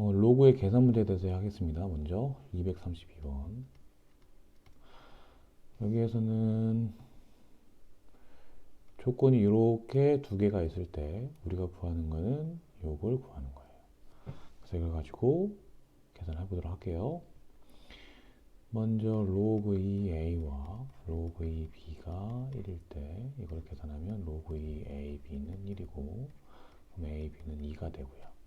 어, 로그의 계산 문제에 대해서 하겠습니다. 먼저 232번. 여기에서는 조건이 이렇게 두 개가 있을 때 우리가 구하는 거는 요걸 구하는 거예요. 그래서 이걸 가지고 계산해 보도록 할게요. 먼저 로그 2a와 로그 2b가 1일 때 이걸 계산하면 로그 2ab는 1이고 그럼 ab는 2가 되고요.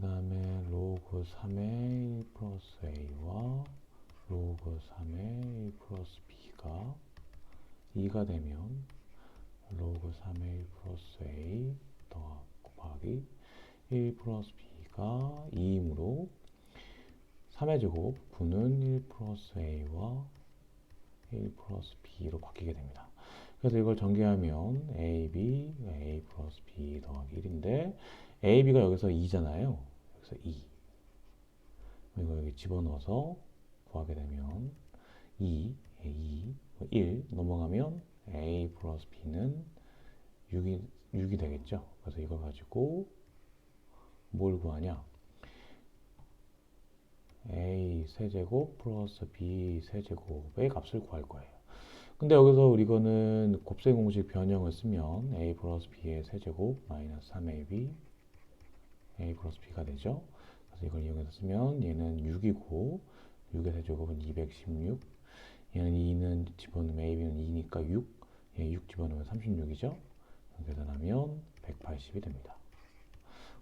그 다음에 로그 3의 1 플러스 a와 로그 3의 1 플러스 b가 2가 되면 로그 3의 1 플러스 a 더하기 곱하기 1 플러스 b가 2이므로 3의 제곱 분은 1 플러스 a와 1 플러스 b로 바뀌게 됩니다. 그래서 이걸 전개하면 ab, a 플러스 b 더하기 1인데 ab가 여기서 2잖아요. 여기서 2. 이거 여기 집어넣어서 구하게 되면 2, 2, 1 넘어가면 a 플러스 b는 6이, 6이 되겠죠. 그래서 이걸 가지고 뭘 구하냐? a 세제곱 플러스 b 세제곱의 값을 구할 거예요. 근데 여기서 이거는 곱셈 공식 변형을 쓰면 a 플러스 b의 세제곱 마이너스 3ab a 플러스 b가 되죠. 그래서 이걸 이용해서 쓰면 얘는 6이고 6의 세제곱은 216 얘는 2는 집어넣으면 ab는 2니까 6 얘 6 집어넣으면 36이죠. 계산하면 180이 됩니다.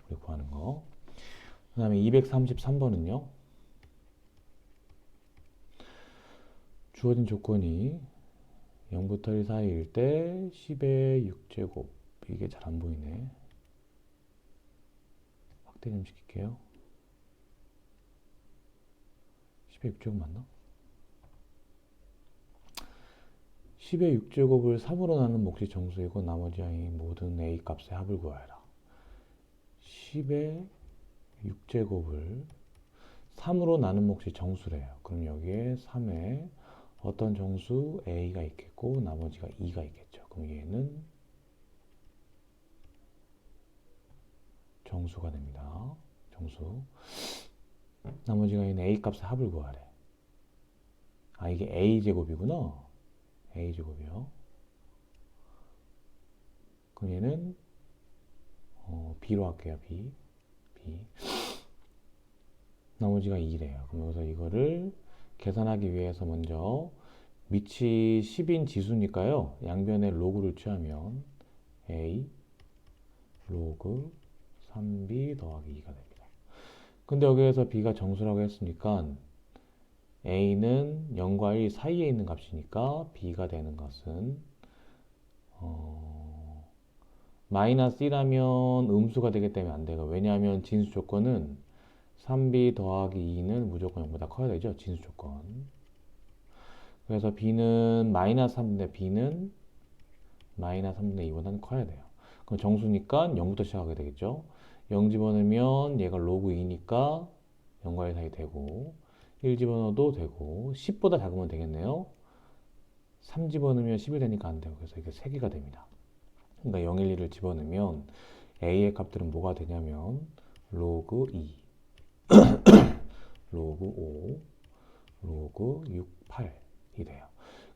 우리 구하는 거. 그 다음에 233번은요. 주어진 조건이 0부터 1 사이일 때 10의 6제곱 이게 잘 안 보이네 확대 좀 시킬게요 10의 6제곱 맞나? 10의 6제곱을 3으로 나눈 몫이 정수이고 나머지 아이 모든 a 값의 합을 구하여라 10의 6제곱을 3으로 나눈 몫이 정수래요 그럼 여기에 3에 어떤 정수 a가 있겠고 나머지가 2가 있겠죠. 그럼 얘는 정수가 됩니다. 정수. 나머지가 있는 a 값의 합을 구하래. 아 이게 a 제곱이구나. a 제곱이요. 그럼 얘는 어, b로 할게요. b. b. 나머지가 2래요. 그럼 여기서 이거를 계산하기 위해서 먼저 밑이 10인 지수니까요. 양변에 로그를 취하면 a 로그 3b 더하기 2가 됩니다. 근데 여기에서 b가 정수라고 했으니까 a는 0과 1 사이에 있는 값이니까 b가 되는 것은 어, 마이너스 1하면 음수가 되기 때문에 안 돼요. 왜냐하면 진수 조건은 3b 더하기 2는 무조건 0보다 커야 되죠. 진수 조건. 그래서 b는 마이너스 3분의 b는 마이너스 3분의 2보다는 커야 돼요. 그럼 정수니까 0부터 시작하게 되겠죠. 0 집어넣으면 얘가 로그 2니까 0과 1 사이 되고 1 집어넣어도 되고 10보다 작으면 되겠네요. 3 집어넣으면 11 되니까 안 돼요. 그래서 이게 3개가 됩니다. 그러니까 0, 1, 2를 집어넣으면 a의 값들은 뭐가 되냐면 로그 2 로그 5, 로그 6, 8이 돼요.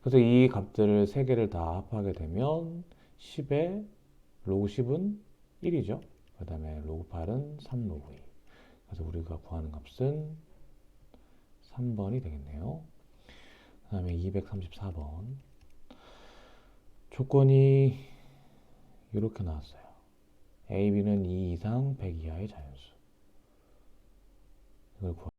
그래서 이 값들을 세 개를 다 합하게 되면 10에 로그 10은 1이죠. 그 다음에 로그 8은 3 로그 2. 그래서 우리가 구하는 값은 3번이 되겠네요. 그 다음에 234번. 조건이 이렇게 나왔어요. A, B는 2 이상 100 이하의 자연수. 이걸 구하